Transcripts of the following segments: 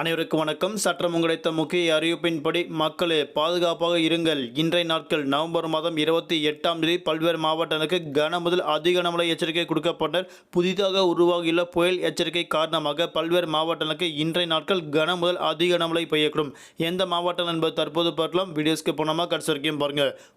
அனைவருக்கும் வணக்கம். சற்றம் உங்களுடைய முக்கிய அறிவிப்பின்படி மக்களே பாதுகாப்பாக இருங்கள். இன்றைய நாட்கள் நவம்பர் மாதம் இருபத்தி எட்டாம் தேதி பல்வேறு மாவட்டங்களுக்கு கன முதல் அதிக கனமழை எச்சரிக்கை கொடுக்கப்பட்டனர் புதிதாக உருவாகியுள்ள புயல் எச்சரிக்கை காரணமாக பல்வேறு மாவட்டங்களுக்கு இன்றைய நாட்கள் கன முதல் அதிக கனமழை பெய்யக்கூடும். எந்த மாவட்டம் என்பது தற்போது பார்க்கலாம். வீடியோஸ்க்கு போனோமா கடைசி வரைக்கும்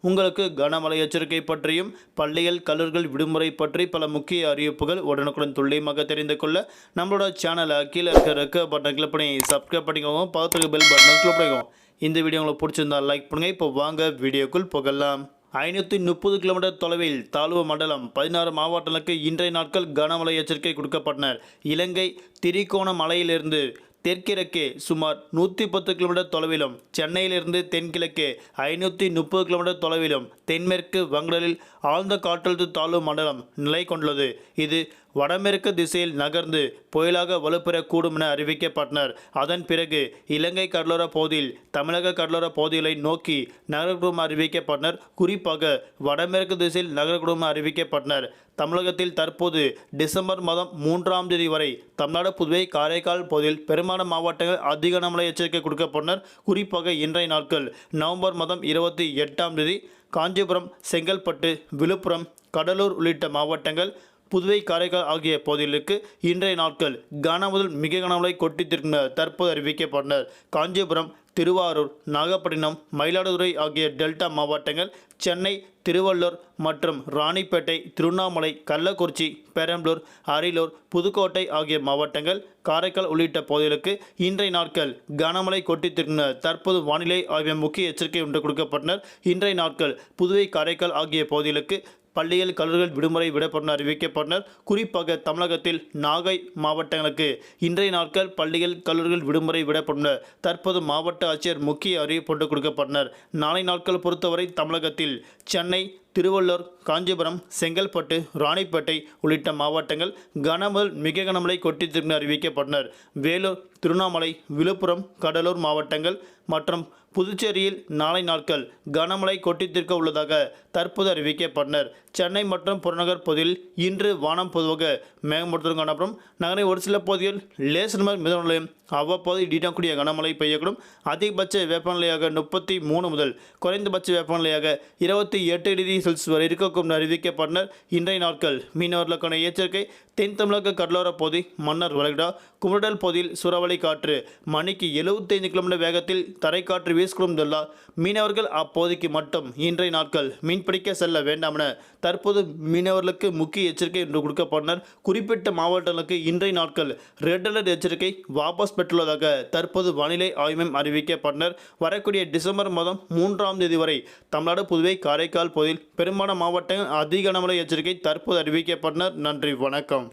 உங்களுக்கு கனமழை எச்சரிக்கை பற்றியும் பள்ளிகள் கல்லூரிகள் விடுமுறை பற்றி பல முக்கிய அறிவிப்புகள் உடனுக்குடன் துல்லியமாக தெரிந்து கொள்ள நம்மளோட சேனலை கீழே இருக்க பட்டன் கிளிக் பண்ணி சப்ஸ்கிரைப் பண்ணிக்கோங்க பக்கத்துக்கு பெல் பட்டனை கிளிக் பண்ணிக்கோங்க. இந்த வீடியோ உங்களுக்கு பிடிச்சிருந்தா லைக் பண்ணுங்க. இப்போ வாங்க வீடியோக்குள் போகலாம். ஐநூற்றி முப்பது கிலோமீட்டர் தொலைவில் தாழ்வு மண்டலம் பதினாறு மாவட்டங்களுக்கு இன்றைய நாட்கள் கனமழை எச்சரிக்கை கொடுக்கப்பட்டனர். இலங்கை திரிகோணமலையிலிருந்து தெற்கிழக்கே சுமார் நூற்றி பத்து கிலோமீட்டர் தொலைவிலும் சென்னையிலிருந்து தென்கிழக்கே ஐநூற்றி முப்பது கிலோமீட்டர் தொலைவிலும் தென்மேற்கு வங்கடலில் ஆழ்ந்த காற்றழுத்த தாழ்வு மண்டலம் நிலை கொண்டுள்ளது. இது வடமேற்கு திசையில் நகர்ந்து புயலாக வலுப்பெறக்கூடும் என அறிவிக்கப்பட்டனர். அதன் பிறகு இலங்கை கடலோர பகுதியில் தமிழக கடலோர பகுதிகளை நோக்கி நகரக்கூடும் அறிவிக்கப்பட்டனர். குறிப்பாக வடமேற்கு திசையில் நகரக்கூடும் அறிவிக்கப்பட்டனர். தமிழகத்தில் தற்போது டிசம்பர் மாதம் மூன்றாம் தேதி வரை தமிழ்நாடு புதுவை காரைக்கால் பகுதியில் பெரும்பாலான மாவட்டங்கள் அதிக கனமழை எச்சரிக்கை கொடுக்கப்பட்டனர் குறிப்பாக இன்றைய நாட்கள் நவம்பர் மாதம் இருபத்தி எட்டாம் தேதி காஞ்சிபுரம் செங்கல்பட்டு விழுப்புரம் கடலூர் உள்ளிட்ட மாவட்டங்கள் புதுவை காரைக்கால் ஆகிய பகுதிகளுக்கு இன்றைய நாட்கள் கன முதல் மிக கனமழை கொட்டித்திருக்கின்றனர் தற்போது அறிவிக்கப்பட்டனர். காஞ்சிபுரம் திருவாரூர் நாகப்பட்டினம் மயிலாடுதுறை ஆகிய டெல்டா மாவட்டங்கள் சென்னை திருவள்ளூர் மற்றும் ராணிப்பேட்டை திருவண்ணாமலை கள்ளக்குறிச்சி பெரம்பலூர் அரியலூர் புதுக்கோட்டை ஆகிய மாவட்டங்கள் காரைக்கால் உள்ளிட்ட பகுதிகளுக்கு இன்றைய நாட்கள் கனமழை கொட்டித்திருக்கும் தற்போது வானிலை ஆகிய முக்கிய எச்சரிக்கை ஒன்று கொடுக்கப்பட்டனர். இன்றைய நாட்கள் புதுவை காரைக்கால் ஆகிய பகுதிகளுக்கு பள்ளிகள் கல்லூரிகள் விடுமுறை விடப்படும் அறிவிக்கப்பட்டனர். குறிப்பாக தமிழகத்தில் நாகை மாவட்டங்களுக்கு இன்றைய நாட்கள் பள்ளிகள் கல்லூரிகள் விடுமுறை விடப்படும் தற்போது மாவட்ட ஆட்சியர் முக்கிய அறிவிப்பு கொடுக்கப்பட்டனர். நாளை நாட்கள் பொறுத்தவரை தமிழகத்தில் சென்னை திருவள்ளூர் காஞ்சிபுரம் செங்கல்பட்டு ராணிப்பேட்டை உள்ளிட்ட மாவட்டங்கள் கனமல் மிக கனமழை கொட்டித்திருக்கும் அறிவிக்கப்பட்டனர். வேலூர் திருவண்ணாமலை விழுப்புரம் கடலூர் மாவட்டங்கள் மற்றும் புதுச்சேரியில் நாளை நாட்கள் கனமழை கொட்டித்திருக்க உள்ளதாக தற்போது அறிவிக்கப்பட்டனர். சென்னை மற்றும் புறநகர் பகுதியில் இன்று வானம் பொதுவாக மேகமூட்டத்துடன் காணப்படும். நகரின் ஒரு சில பகுதிகள் லேசர் முதல் அவ்வப்போது இடிடக்கூடிய கனமழை பெய்யக்கூடும். அதிகபட்ச வெப்பநிலையாக முப்பத்தி மூணு முதல் குறைந்தபட்ச வெப்பநிலையாக இருபத்தி எட்டு டிகிரி செல்சியஸ் வரை இருக்கக்கூடும் அறிவிக்கப்பட்டனர் இன்றைய நாட்கள் மீனவர்களுக்கான எச்சரிக்கை தென் தமிழக கடலோர பகுதி மன்னர் வளைகுடா குமரடல் பகுதியில் சூறாவளி காற்று மணிக்கு எழுபத்தைந்து கிலோமீட்டர் வேகத்தில் தரைக்காற்று வீசிக்கொள்ளும் உள்ளார் மீனவர்கள் அப்போதைக்கு மட்டும் இன்றைய நாட்கள் மீன்பிடிக்க செல்ல வேண்டாம் என தற்போது மீனவர்களுக்கு முக்கிய எச்சரிக்கை என்று கொடுக்கப்பட்டனர். குறிப்பிட்ட மாவட்டங்களுக்கு இன்றைய நாட்கள் ரெட் அலர்ட் எச்சரிக்கை வாபஸ் பெற்றுள்ளதாக தற்போது வானிலை ஆய்வு மையம் அறிவிக்கப்பட்டனர். வரக்கூடிய டிசம்பர் மாதம் மூன்றாம் தேதி வரை தமிழ்நாடு புதுவை காரைக்கால் பகுதியில் பெரும்பாலான மாவட்டங்கள் அதிக கனமழை எச்சரிக்கை தற்போது அறிவிக்கப்பட்டனர். நன்றி வணக்கம்.